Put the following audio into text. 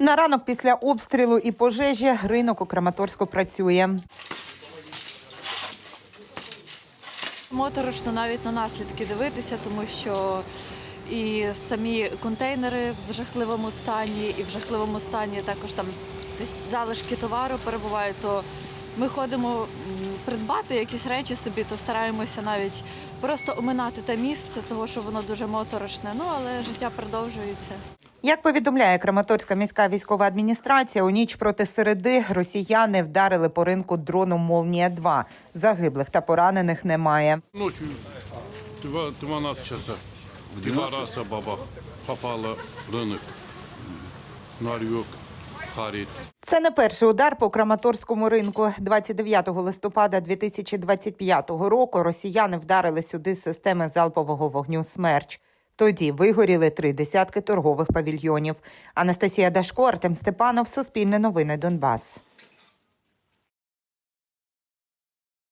На ранок після обстрілу і пожежі ринок у Краматорську працює. Моторошно навіть на наслідки дивитися, тому що і самі контейнери в жахливому стані, і в жахливому стані також там десь залишки товару перебувають. То ми ходимо придбати якісь речі собі, то стараємося навіть просто оминати те місце, того що воно дуже моторошне. Ну але життя продовжується. Як повідомляє Краматорська міська військова адміністрація, у ніч проти середи росіяни вдарили по ринку дроном Молнія 2 Загиблих та поранених немає. Ночью два, 12 часа. Два раза бабах попала в рынок. Нарвек, Харит. Це не перший удар по Краматорському ринку. 29 листопада 2025 року росіяни вдарили сюди з системи залпового вогню «Смерч». Тоді вигоріли три десятки торгових павільйонів. Анастасія Дашко, Артем Степанов, Суспільне новини Донбас.